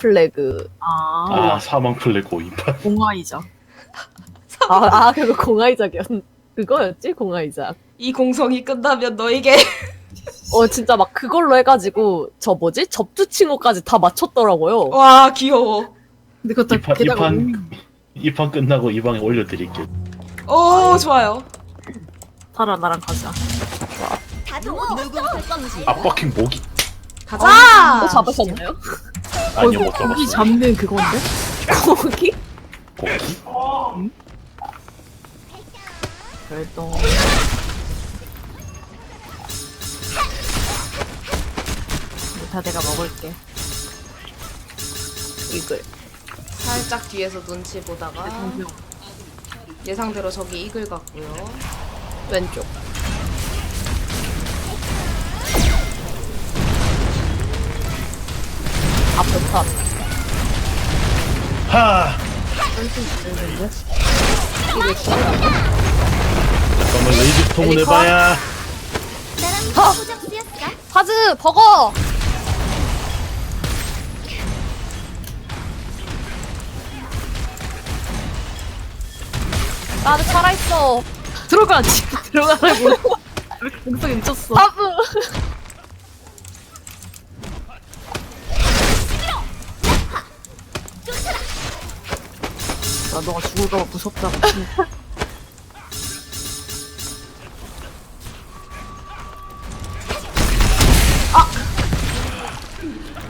플래그. 아, 아 사망 플래그 오인판 공화이자. 아, 아 그거 공아이작이었. 그거였지 공아이작. 이 공성이 끝나면 너에게 어 진짜 막 그걸로 해가지고 저 뭐지 접두 칭호까지 다 맞췄더라고요. 와 귀여워. 근데 그것도 이판 게다가 이판 이판 끝나고 이 방에 올려드릴게요. 오 좋아요. 타라 나랑 가자. 압박킹 모기 가자. 또 잡으셨나요? 아니요 어, 못 고기 잡았어. 잡는 그건데? 거기? 고기? 별똥. 다 내가 먹을게. 이글. 살짝 뒤에서 눈치 보다가 동병. 예상대로 저기 이글 같고요. 왼쪽. 앞에 탑. 하. 잠깐만 스톰을 엘리컨? 해봐야 파즈 버거. 나도 살아있어. 들어가! 지금 들어가라고. 왜 이렇게 공성이 미쳤어? 파브. 나 너가 죽을까봐 무섭다고.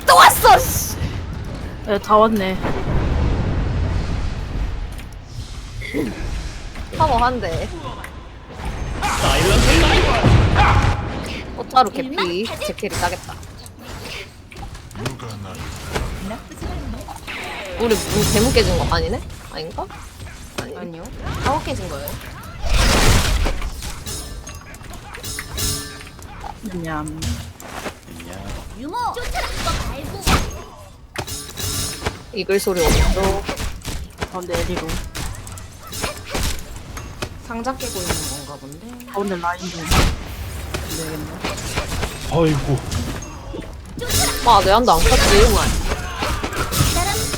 또 왔어. 씨. 야, 다 왔네. 파워 한 대. 꽃자루 개피. 제 캐리 따겠다. 우리 뭐 대문 깨진 거 아니네? 아닌가? 아니. 아니요. 아홉 개진 거예요. 냠. 이글 소리 오른쪽. 가운데 에리로. 상자 깨고 있는 건가 본데. 가운데 라인 좀. 되겠네. 어이구 아, 내 한도 안 컸지.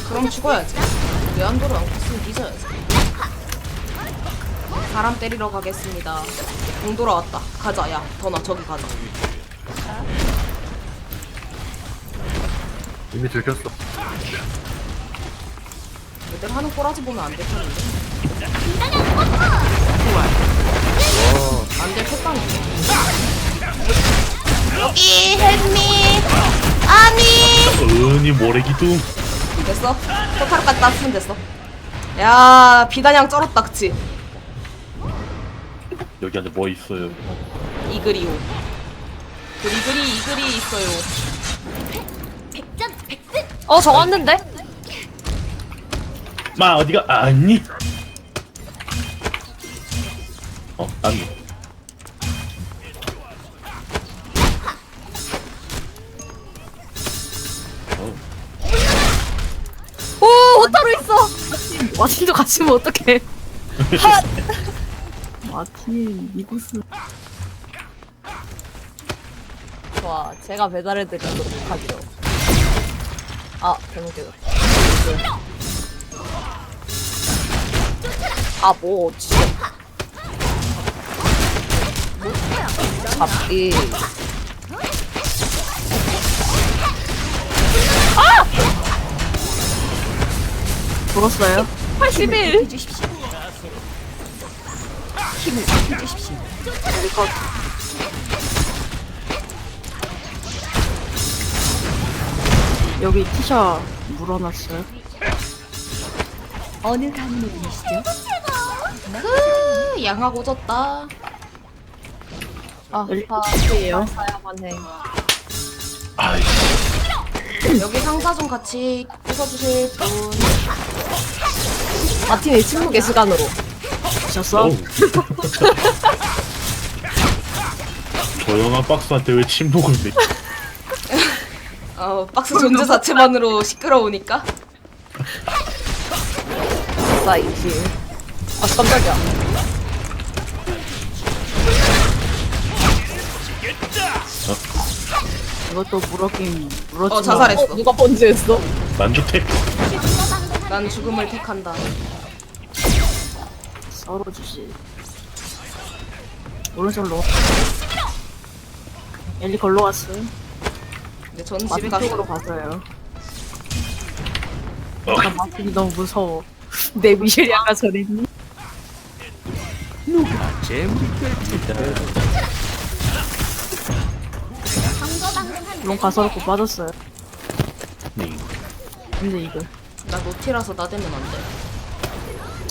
그럼 죽어야지. 외환도로 안 컸으면 뒤져야지. 사람 때리러 가겠습니다. 공 돌아왔다. 가자, 야. 더나 저기 가자. 이미 들켰어. 얘들 하는 꼬라지 보면 안될 텐데. 안될 패빵이지. 여기 헬미 아니 은이 모래기둥 됐어? 포탈까지 땄으면 됐어. 야 비단양 쩔었다 그치? 여기 안에 뭐 있어요? 이글이요. 그리그리 이글이 있어요. 어, 저 왔는데? 마 어디가? 아니? 어 아니 마틴도 같이 면 어떡해. 마틴, 이구스. 좋아, 제가 배달해드리도록 하죠. 아, 잘못 깨졌다. 아, 뭐, 진짜. 잡기. 불었어요? 81! 여기 티샤 물어놨어요. 그 양하고 졌다 아, 여기 아, 티샤예요. 사야만 해. 아이 여기 상자 좀 같이 분 마틴의 침묵의 시간으로. 어우. 조용한 박스한테 왜 침묵을 내? 어, 박스 존재 자체만으로 시끄러우니까 아싸, 이지. 아, 깜짝이야. 이것도 물었긴 물었지만 어 자살했어 어, 누가 번지했어? 만주택 난 죽음을 택한다. 썰어주지. 오른쪽으로. 엘리 걸로 갔어요. 근데 전 집에 가서 갔어요. 어. 나 마트이 너무 무서워. 내 미셸이아가 저리 있니? 롱 가서롭고 빠졌어요. 네. 근데 이거 나 노티라서 나대면 안 돼.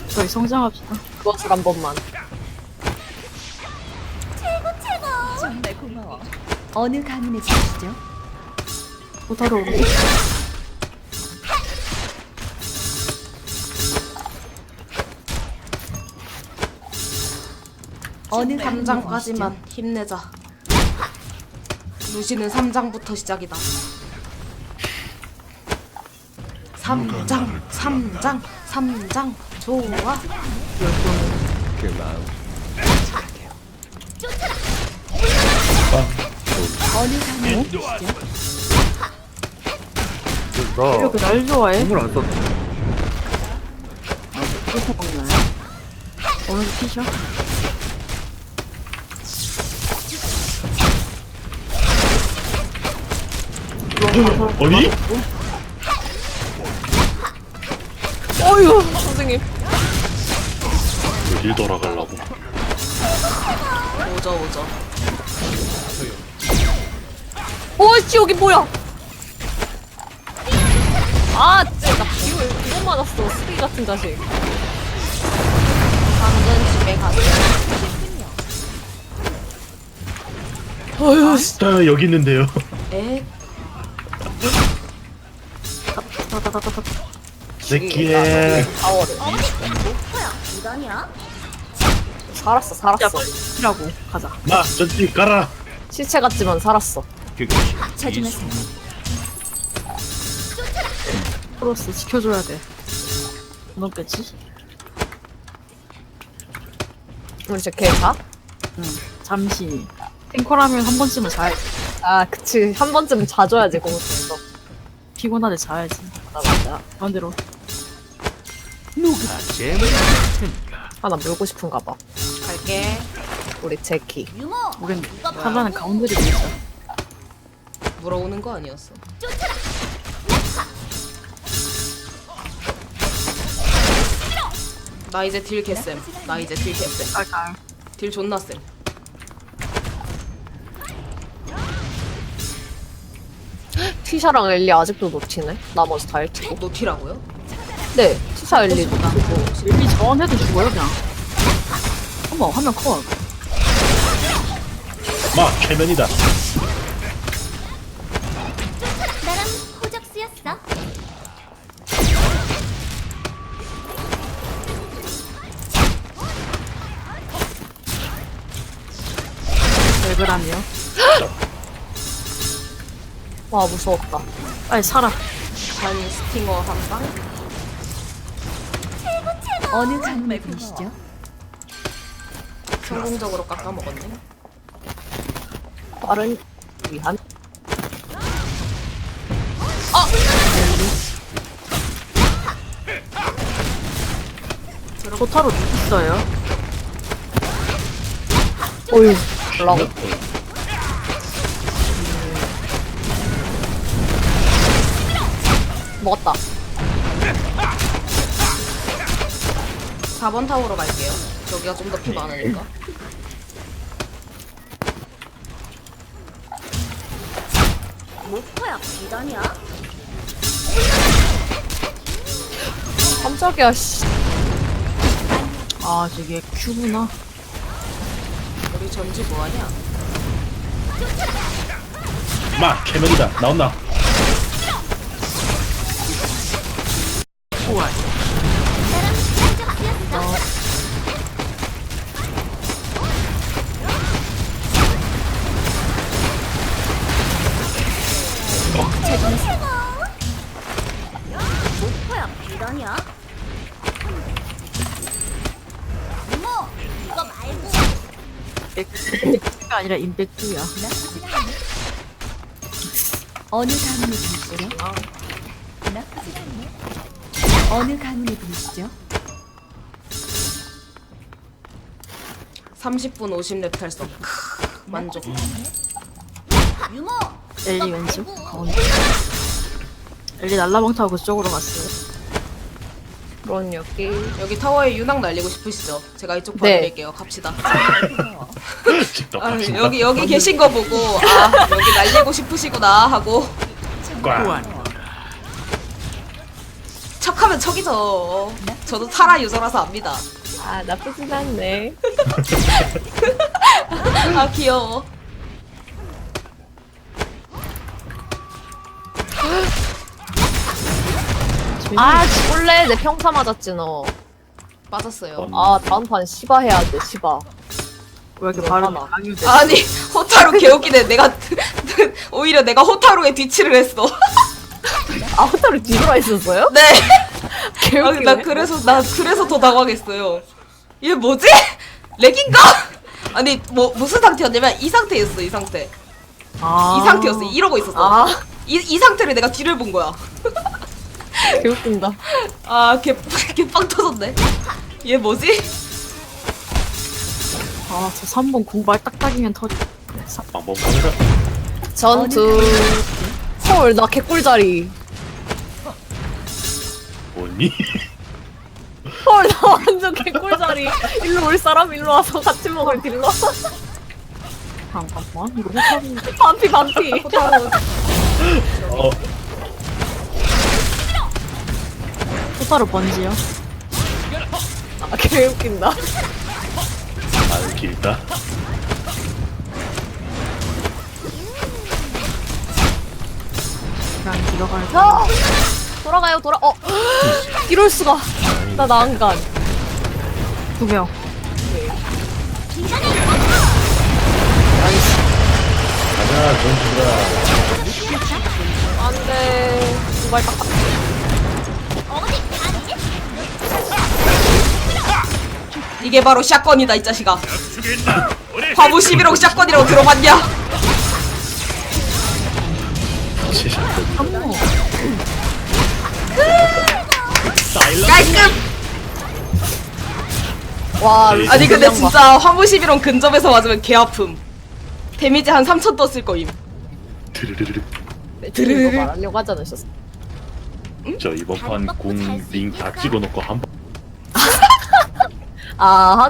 저희 성장합시다. 그것을 한 번만. 정말 고마워. 어느 가문의 집이시죠? 호타로 오르고. 어느 가문의 3장까지만 힘내자. 루시는 3장부터 시작이다. 3장, 3장, 3장. 좋아. 어느 가문의 집이시죠? 이렇게 날 좋아해? 선물 안 썼어. 이렇게 먹나요? 어느 집 피셔? 어니? 어휴, 선생님. 어딜 돌아가려고 오죠, 오죠. 어이씨, 여기 뭐야? 아, 진짜, 나 기호 이거 맞았어. 쓰레기 같은 자식. 방금 집에 가서 어휴, 씨. 아 여기 있는데요 에? 새끼에 파워를. 살았어, 살았어. 피라고 가자. 마 전지 가라 시체 같지만 살았어. 자중하세요. 크로스 지켜줘야 돼. 안 없겠지? 우리 이제 걔 자? 응. 잠시. 탱커라면 한 번쯤은 자야지. 아, 그치. 한 번쯤 자줘야지, 공수에서. 피곤하대 자야지. 맞아, 맞아. 반대로. 하나 물고 싶은가 봐. 갈게. 우리 제키. 우린 하나는 가운데를 밀자. 물어오는 거 아니었어. 나 이제 딜 개쌤. 나 이제 딜 개쌤. 깔깔. 딜 존나 쌤. 티샤랑 엘리 아직도 놓치네? 나머지 다 일치고. 노티라고요? 네, 티샤 엘리 놓치고. 일비 저원해도 죽어요 그냥. 어머 화면 커. 마 최면이다 나랑. 레벨하며. 와, 무서웠다. 빨리 살아. 단 스팅어 한 방? 어느 가문의 분이시죠? 성공적으로 깎아 먹었네. 빠른 위한. 호타로 있어요. 어휴, 올라고. 먹었다. 4번 타워로 갈게요. 저기가 좀 더 피 많으니까. 목표야 비단이야? 깜짝이야, 씨. 아 저게 큐구나. 우리 전지 뭐하냐? 마 최면이다 나온나 좋아. 목표야 비단이야? 이모 이거 말고 백가 아니라 임팩트야. 어느 가문의 분이시죠? 나쁘지 않네. 어느 가문에 분이시죠? 30분 50렙 달성. 크, 만족. 유모. 엘리 왼쪽 가운데 엘리 날라방 타고 그쪽으로 갔어요 그런 여기. 여기 타워에 유낭 날리고 싶으시죠? 제가 이쪽 네. 봐드릴게요. 갑시다. 아. 여기 여기 계신 거 보고 아 여기 날리고 싶으시구나 하고 꽉. 척하면 척이죠. 저도 타라 유저라서 압니다. 아, 나쁘진 않네. 아 귀여워. 아, 죽을래? 내 평타 맞았지, 너. 맞았어요. 아, 다음 판 시바 해야 돼, 시바. 왜 이렇게 얼마나? 강요돼 아니 호타루 개웃기네. 내가 오히려 내가 호타루에 뒤치를 했어. 아, 호타루 뒤돌아 있었어요? 네. 개웃기네. 아, 나 그래서 나 그래서 더 당황했어요. 얘 뭐지? 렉인가? 아니 뭐 무슨 상태였냐면 이 상태였어 이 상태. 아. 이 상태였어 이러고 있었어. 아, 이, 이 상태를 내가 뒤를 본 거야. 개웃긴다. 아, 개, 개빵 터졌네. 얘 뭐지? 아 저 3번 공발 딱딱이면 터져 방법 카메라. 전투. 헐, 나 개꿀자리. 뭐니? 헐, 나 완전 개꿀자리. 일로 올 사람 일로 와서 같이 먹을 딜러. 잠깐만 이거 호타루 반피, 반피. 어, 호타루 번지요 아, 개 웃긴다. 아, 길다. 그냥 들어갈 때 아! 돌아가요, 돌아. 어, 이럴 수가. 나 난간. 두 명 가자, 전투라. 안 돼. 정말 딱. 이게 바로 샷건이다, 이 자식아. 화무 11호 샷건이라고 들어봤냐? 깔끔! 와, 아니, 근데 진짜 화무 11호 근접에서 맞으면 개 아픔. 데미지 한 3천 떴을 거임. 드르르르. 드르르. 이거 말하려고 하지 않으셨어? 저 이번 판 공 링 다 찍어놓고 한 번. 아,